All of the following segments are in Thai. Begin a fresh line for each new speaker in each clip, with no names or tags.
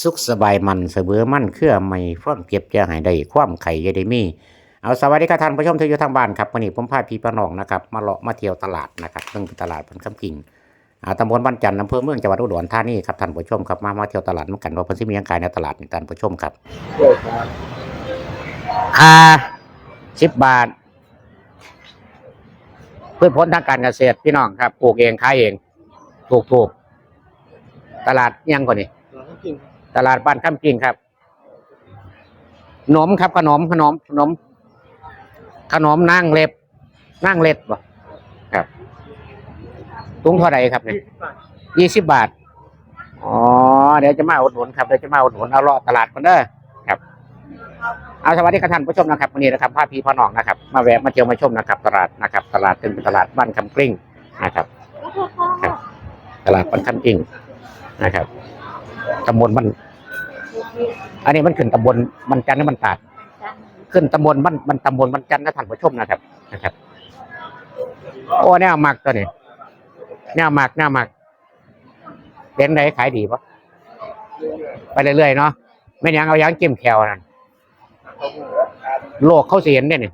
สุขสบายมันเสมอมั่นเครื่อไม่ฟ้อมเก็บจะหายได้ความไข่อยาได้มี เอาสวัสดีครับท่านผู้ชมที่อยู่ทางบ้านครับวันนี้ผมพาพี่ปน้องนะครับมาเลาะมาเที่ยวตลาดนะครับซึ่งเป็นตลาดพันคำกิ่งอ่าตำบลบ้านจันทร์อำเภอเมืองจังหวัดอุดรธานีครับท่านผู้ชมครับมามาเที่ยวตลาดเหมือนกันว่าเพิ่นสิมีหยังขายในตลาดนี่ท่านผู้ชมครับค่าสิบบาทพืชผลทางการเกษตรพี่น้องครับปลูกเองขายเองถูกถูกตลาดยังก่อนนี่ ตลาดบ้านคำกิ่งครับขนมครับขนมขนมขนมขนมนั่งเล็บนั่งเล็บบ่ครับตุ้งเท่าไรครับเนี่ยยี่สิบบาทอ๋อเดี๋ยวจะมาอุดหนุนครับเดี๋ยวจะมาอุดหนุนเอาลาะตลาดกันเด้อครับ เอาสวัสดีครับท่านผู้ชมนะครับวันนี้นะครับพาพีพ่อน้องนะครับ มาแวะมาเที่ยวมาชมนะครับ ตลาดนะครับ ตลาดเป็นตลาดบ้านคำกลิ้งนะครับ ครับ ตลาดบ้านคำกลิ้งนะครับ ตำบลบ้านอันนี้มันขึ้นตำบลบ้านจันทร์หรือบ้านตาด ขึ้นตำบลบ้านมันตำบลบ้านจันทร์นะท่านผู้ชมนะครับนะครับ โอ้แนวหมักตัวนี้แนวหมักแนวหมักเป็นไรขายดีปะไปเรื่อยๆเนาะไม่ยังเอายางจิ้มแควนั่นโลกเขาเสียนเนี่ยนี่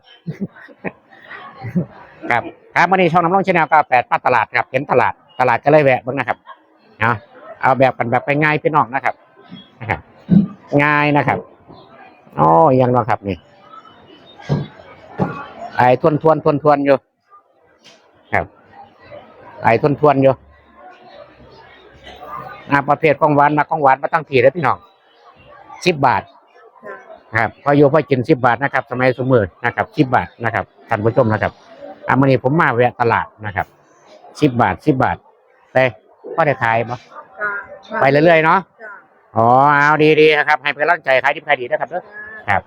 ครับครับวันนี้ช่องน้ำร้องชาแนลก็แปดมาตลาดครับ เห็นตลาดตลาดก็เลยแวะบ้างนะครับเอา เอาแบบกันแบบไปง่ายพี่น้องนะครับนะครับ ง่ายนะครับอ๋อยังนาะครับนี่ไอ้ทวนทวนทวนทวนอยู่ครับไอ้ทวนทวนอยู่อาประเภทของหวานมาของหวานมาตั้งทีแล้วพี่น้องสิบบาทครับพออยู่พอกินสิบบาทนะครับ สมัยสมือนะครับสิบบาทนะครับท่านผู้ชมนะครับอาวันนี้ผมมาแวะตลาดนะครับสิบบาทสิบบาทแต่พ่อได้ขายปะ ไปเรื่อยๆเนาะอ๋อเอาดีๆครับ ให้เป็นกำลังใจขายดีขายดีนะครับเด้อครับ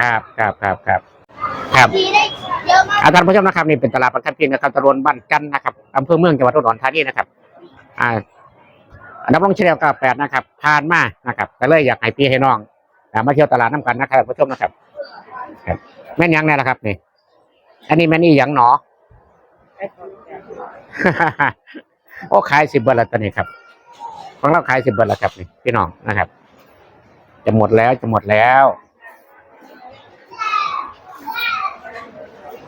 ครับครับครับครับครับ
ดีได้เยอะมาก
อาท่านผู้ชมนะครับนี่เป็นตลาดประคับเพียงนะครับตำบลบ้านจันทร์นะครับอำเภอเมืองจังหวัดอุดรธานีนะครับ อ่านับลงเฉลียวกับแปดนะครับผ่านมานะครับก็เลยอยากให้พี่ให้น้องอ่ามาเที่ยวตลาดน้ำกันนะครับท่านผู้ชมนะครับครับ แม่นยังแน่ละครับนี่ อันนี้แม่นอีหยังหนอโอ้ขายสิบบาทละตอนนี้ครับ ของเราขายสิบบาทละครับนี่พี่น้องนะครับ จะหมดแล้วจะหมดแล้ว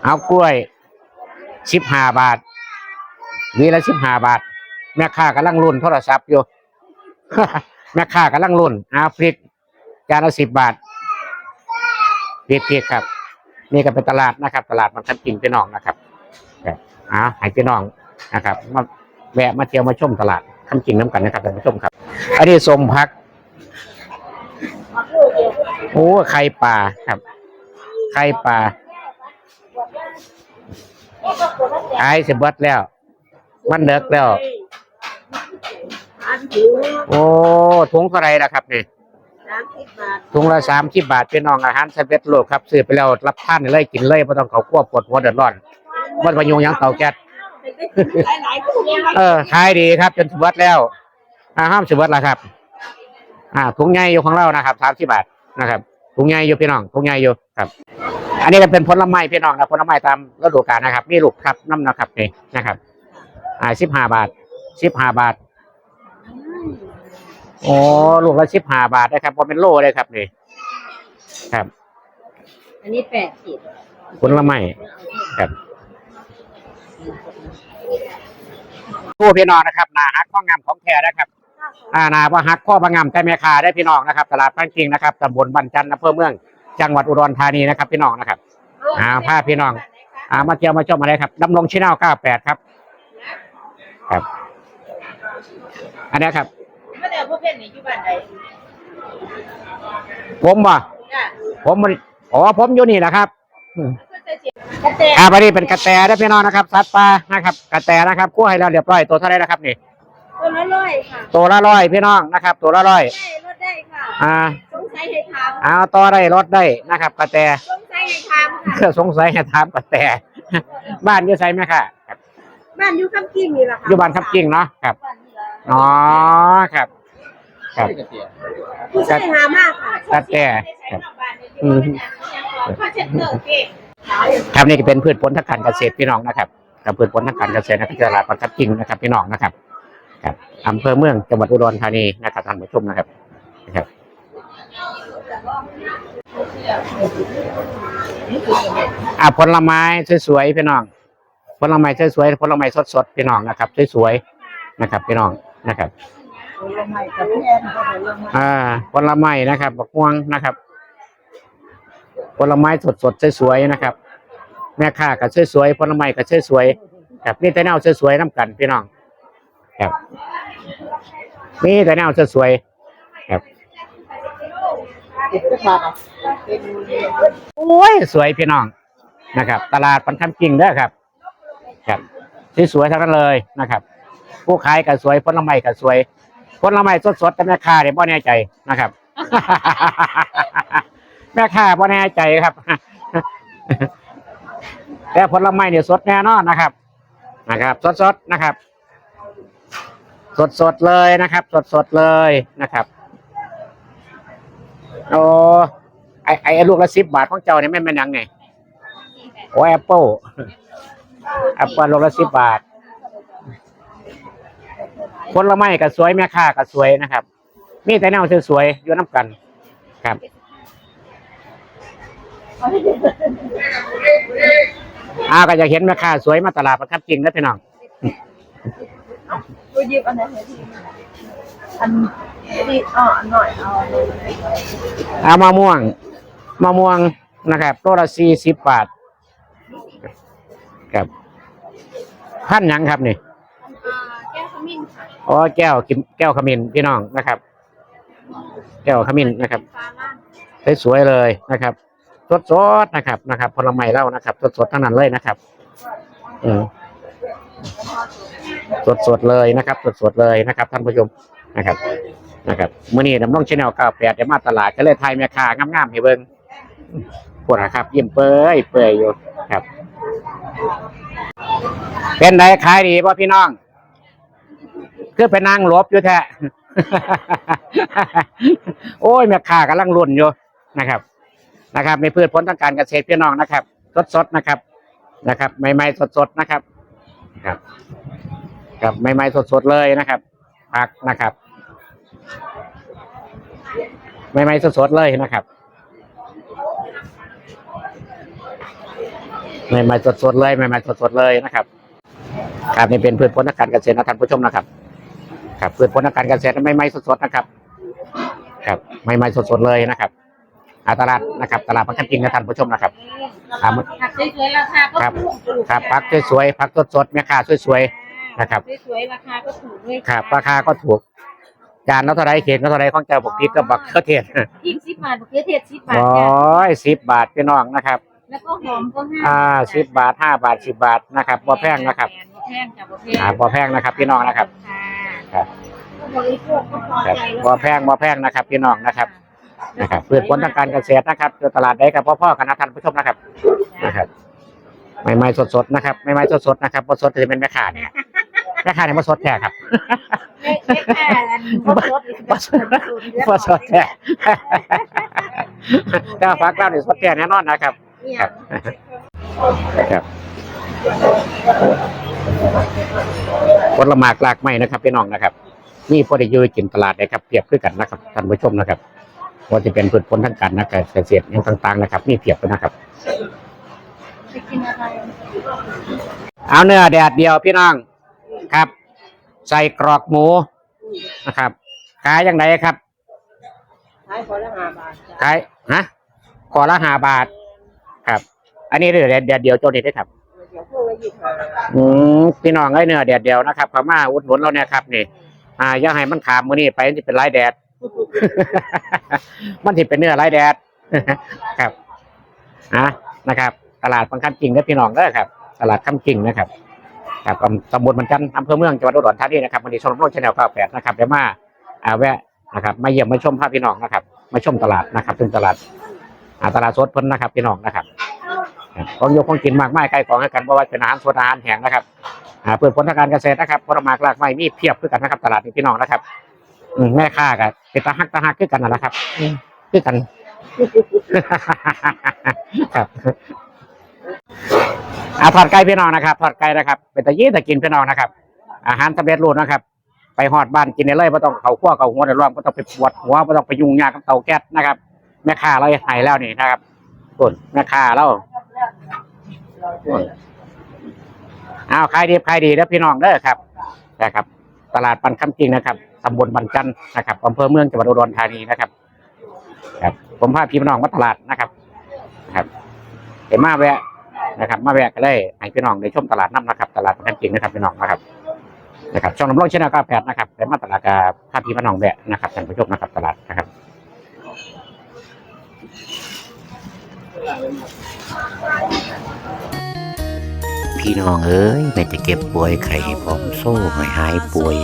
เอากล้วยสิบห้าบาทวีละสิบห้าบาท แม่ค้ากำลังรุ่นโทรศัพท์อยู่แม่ค้ากำลังรุ่นเอาพริกจานละสิบบาทพริกพริกครับนี่ก็เป็นตลาดนะครับ ตลาดมันคันกินพี่น้องนะครับอ่าให้พี่น้องนะครับมาแวะมาเที่ยวมาชมตลาด คันกินน้ำกันนะครับท่านผู้ชมครับ อันนี้สมพัก โอ้ไข่ปลาครับ ไข่ปลาขายสิเบิดแล้ว มันเด็กแล้ว โอ้ถุงเท่าไหรนะครับนี่
สามสิบบาท
ถุงละสามสิบบาทเป็นน้องอาหารสเร็จรูปครับซื้อไปแล้วรับท่านเลยกินเลยไม่ต้องเขาควบปวดหัวเดือดร้อนมันประยุงยังเตาแก๊ส
หลายหลายๆคนเนี่ย
เออขายดีครับ จนสิเบิดแล้วอาห้ามสิเบิดแล้วครับ อ่าถุงใหญ่อยู่ของเรานะครับสามสิบบาทนะครับถุงใหญ่อยู่พี่น้องถุงใหญ่อยู่ครับ อันนี้ก็เป็นผลไม้พี่น้องนะผลไม้ตามฤดูกาลนะครับ มีลูกครับน้ำนะครับนี่นะครับ อ่าสิบห้าบาทสิบห้าบาทโอ้ลูกละสิบห้าบาทนะครับพอเป็นโลเลยครับนี่ครับ
อันนี้แปดสิบ
ผลไม้ครับ ผู้พี่น้องนะครับนาฮักข้องงามของแท้นะครับอ่านาว่าฮักข้อบางงามแต่แม่ค้าได้พี่น้องนะครับตลาดพังจริงนะครับตำบลบันจันทร์อำเภอเมือง จังหวัดอุดรธานีนะครับ พี่น้องนะครับอ่าพาพี่น้องอ่ามาเที่ยวมาชมอะไรครับดำรงชิแนล98ครับ ครับ อันนี้ครับ
ไม่ได้เอาพวกเพชรนี่อยู่บ้านใด
ผมบ่
จ้ะ
ผมบ่ได้อ๋อผมอยู่นี่แหละครับ
ก็จะเสียกระแต
อ่าวันนี้เป็นกระแตได้อพี่น้องนะครับสัตว์ป่านะครับกระแตนะครับกู้ให้เราเรียบร้อยตัวเท่าไหรนะครับนี่
ตัวละร้อยค่ะ
ตัวละร้อยพี่น้องนะครับ ตัวละร้อย
ได้ลดได้ค่ะ
อ่า
สงสัยให้ถาม
เอาต่อได้ลดได้นะครับ กระแต
สงสัยให้ถามค่ะ
สงสัยให้ถามกระแต บ้านอยู่ไสไหมค่ะครับ
บ้านอยู่คำกิ้งนี่แหละค่ะ
อยู่บ้านทับกิ้งเนาะครับ
บ้านนี่ล่ะ
อ๋อครับครับ
ผู้ชายหามากค่ะ
กระแตครับอืม
ข้าเช็ดเตอร์เก่ง
ครับนี่ก็เป็นพืชผลทางการเกษตรพี่น้องนะครับกับพืชผลทางการเกษตรนะครับตลาดปันทับกิ้งนะครับพี่น้องนะครับครับอำเภอเมืองจังหวัดอุดรธานีนะครับท่านผู้ชมนะครับนะครับอ่าผลไม้สวยๆพี่น้อง ผลไม้สวยๆผลไม้สดๆพี่น้องนะครับสวยๆนะครับ พี่น้องนะครับ
ผลไม้กับแพนก็ผลไม้
อ่าผลไม้นะครับบักม่วงนะครับ ผลไม้สดๆสวยๆนะครับ แม่ค้าก็สวยๆผลไม้ก็สวยๆครับนี่แต่แนวสวยๆน้ำกันพี่น้องครับนี่แต่แนวสวยๆครับโอ้ยสวยพี่น้องนะครับ ตลาดปันคำจริงเด้อครับ ครับสวยๆทั้งนั้นเลยนะครับ ผู้ขายก็สวยผลไม้ก็สวยผลไม้สดๆแต่แม่ค้าเนี่ยบ่แน่ใจนะครับ แม่ค้าบ่แน่ใจครับ แต่ผลไม้เนี่ยสดแน่นอนนะครับ นะครับ สดๆนะครับ สดๆเลยนะครับ สดๆเลยนะครับโอ้ไอไอไอลูกละสิบบาทของเจ้าเนี่ยแม่นเป็นยังไงโอ้แอปเปิลแอปเปิลลูกละสิบบาทผลไม้ก็สวยแม่ค้าก็สวยนะครับ มีแต่แนวสวยๆอยู่น้ำกันครับ อาก็จะเห็นแม่ค้าสวยมาตลาดประทับจริงนะพี่น้อง
ตัวยิบอันไหนให้ทีอันนี้อ่อหน่อยเอา
เอามะม่วงมะม่วงนะครับตัวละสี่สิบบาทครับพันหยังครับนี่
อ่าแก้วขมิ้นค่ะ
อ๋อแก้วกิมแก้วขมิ้นพี่น้องนะครับ แก้วขมิ้นนะครับ
ฟ้าล่าง
สวยๆเลยนะครับ สดๆนะครับนะครับผลไม้เล่านะครับสดๆทั้งนั้นเลยนะครับอืมสดๆเลยนะครับ สดๆเลยนะครับ ท่านผู้ชมนะครับ นะครับเมื่อนี้น้ำน้องชาแนลเก้าแปดจะมาตลาดก็เลยไทยแม่ค้างามๆให้เบิ่งปวดนะครับยิ้มเปื่อยเปื่อยอยู่ครับ เป็นไดขายดีป่ะพี่น้องคือไปนั่งลบอยู่แท้โอ้ยแม่ค้ากำลังรุ่นอยู่นะครับ นะครับในพืชผลทางการเกษตรพี่น้องนะครับสดๆนะครับนะครับ ใหม่ๆสดๆนะครับ ครับ ครับใหม่ๆสดๆเลยนะครับผักนะครับใหม่ๆสดๆเลยนะครับใหม่ๆสดๆเลยใหม่ๆสดๆเลยนะครับ ครับนี่เป็นพืชผลทางการเกษตรนะท่านผู้ชมนะครับ ครับพืชผลทางการเกษตรใหม่ๆสดๆนะครับ ครับใหม่ๆสดๆเลยนะครับ อาตลาดนะครับตลาดพักกันจริงนะท่านผู้ชมนะครับครับ
ผักสวยๆราคาก็
ครับ
ถูก
ครับพักสวยๆพักสดๆแม่ค้าสวยๆนะครับ
สวยๆราคาก็ถูกด้วย
ครับราคาก็ถูกจานละเท่าไรเขียนก็เท่าไรของเจ้าบอกพริกกับบักเขือเทศ
พริกสิบบาทมะเขือเทศสิบบาท
โอ้
จ้ะ
ยสิบบาทพี่น้องนะครับ
แล้วก็หอมก็ห้า
อ่าสิบบาทห้าบาทสิบบาทนะครับบ่แพงนะครับ
บ่แพงจ้ะบ่แพง
อ่าบ่แพงนะครับ พี่น้องนะครับครับ
ผู้บริโภคก็พอ
ครับ
ใจแล้ว
บ่แพงบ่แพงนะครับพี่น้องนะครับ นะครับพืชผลทางการเกษตรนะครับอยู่ตลาดใดกับพ่อๆกันนะท่านผู้ชมนะครับนะครับใหม่ๆสดๆนะครับใหม่ๆสดๆนะครับบ่สดจะเป็นแม่ค้าเนี่ยแม่ค้าเนี่ยบ่สดแท้ครับ
ไม่ไม่แค่อันบ่สดอีก
บ่สดบ่สดแท้แต่ว่าฟักเล่าเนี่ยสดแท้แน่นอนนะครับ
เนี่ย
ครับครับผลไม้หลากไม้นะครับพี่น้องนะครับนี่พอได้อยืนกินตลาดนะครับเปรียบด้วยกันนะครับท่านผู้ชมนะครับ ว่าจะเป็นพืชผลทางการนะเกษตรอย่างต่าง ๆ นะครับนี่เปรียบกันนะครับ
ไปกินอะไร
เอาเนื้อแดดเดียวพี่น้องครับ ใส่กรอกหมูนะครับขายยังไงครับ
ขายคนละห้าบาทจ้ะ
ขายฮะขอละห้าบาท ครับ อันนี้เนื้อแดดเดียวโจนี้ได้ครับ
เดี๋ยวพวกละยี่สิบห้า
อืมพี่น้องไอ้เนื้อแดดเดียวนะครับพม่าอุดหนุนเราเนี่ยครับนี่ อ่าอย่าให้มันขามมือนี่ไปมันจะเป็นลายแดด มันจะเป็นเนื้อลายแดดครับอะนะครับ ตลาดบางคำจริงนะพี่น้องเด้อครับ ตลาดคำจริงนะครับครับตำบลมันจันอำเภอเมืองจังหวัดอุดรธานีนะครับวันนี้ชมรมชาแนล98นะครับเดี๋ยวมาอาแวะนะครับ มาเยี่ยมมาชมภาพพี่น้องนะครับ มาชมตลาดนะครับซึ่งตลาดตลาดสดเพิ่นนะครับพี่น้องนะครับของโยกของกินมากมายใกล้ของให้กันเพราะว่าเป็นอาหารสดอาหารแห้งนะครับเปิดผลทางการเกษตรนะครับผลไม้หลากหลายมีเพียบคือกันนะครับตลาดพี่น้องนะครับ อืมแม่ค้ากันเป็นตาฮักตาฮักคือกันนั่นแหละครับอืมคือกัน ครับอาทอดไก่พี่น้องนะครับทอดไก่นะครับ เป็นตะยี่ตะกินพี่น้องนะครับ อาหารสำเร็จรูปนะครับ ไปฮอดบ้านกินได้เลยไม่ต้องเขาขั้วเขาหัวเดือดร้อนไม่ต้องไปปวดหัวไม่ต้องไปยุ่งยากกับเตาแก๊สนะครับ แม่ค้าเราใหายแล้วนี่นะครับส่วนแม่ค้าเราส่วนอ้าวขายดีขายดีแล้วพี่น้องเด้อครับนะครับ ตลาดปันคำจริงนะครับตำบลบันจันนะครับอำเภอเมืองจังหวัดอุดรธานีนะครับ ครับผมพาพี่น้องมาตลาดนะครับครับเห็นมาแวะนะครับ มาแวะก็เลยให้พี่น้องได้ชมตลาดน้ำนะครับ ตลาดปันคำจริงนะครับพี่น้องนะครับนะครับช่องน้ำร้อนชนลก้าแปดนะครับเป็นมาตลาดกับภาพพี่พี่น้องแวะนะครับท่านผู้ชมนะครับตลาดนะครับ
พี่น้องเอ้ยแม่จะเก็บป่วยไข่พร้อมโซ่ให้หายป่วย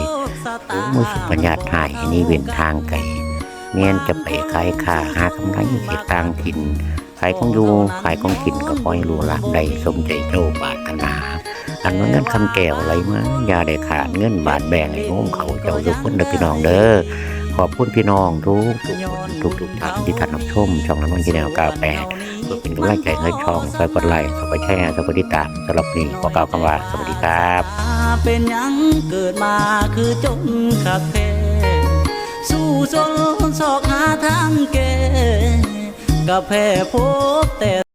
โอ้มือสุปัญญาหายนี่เว้นทางไก่เมียนจะไปขายค่าหากำไรเสียต่างถิ่นขายของอยู่ขายของกินก็ปล่อยรู้ละได้สมใจโจบาทนาอันว่าเงินคำแก้วอะไรมาอย่าได้ขาดเงินบาทแบ่งให้งมเขาเจ้าทุกคนเด้อพี่น้องเด้อ ขอบคุณพี่น้องทุกทุกคนทุกทุกท่านที่ท่านรับชมช่องน้ำมันกินแนวกาแปดเพื่อเป็นกำลังใจให้ช่องไปกดไลค์ไปแชร์ไปติดตามสำหรับวันนี้ขอกล่าวคำว่าสวัสดีครับ
เป็นหยังเกิดมาคือจนขักแท้สู้จนสอกหาทางแก้กับแพ้พบแต่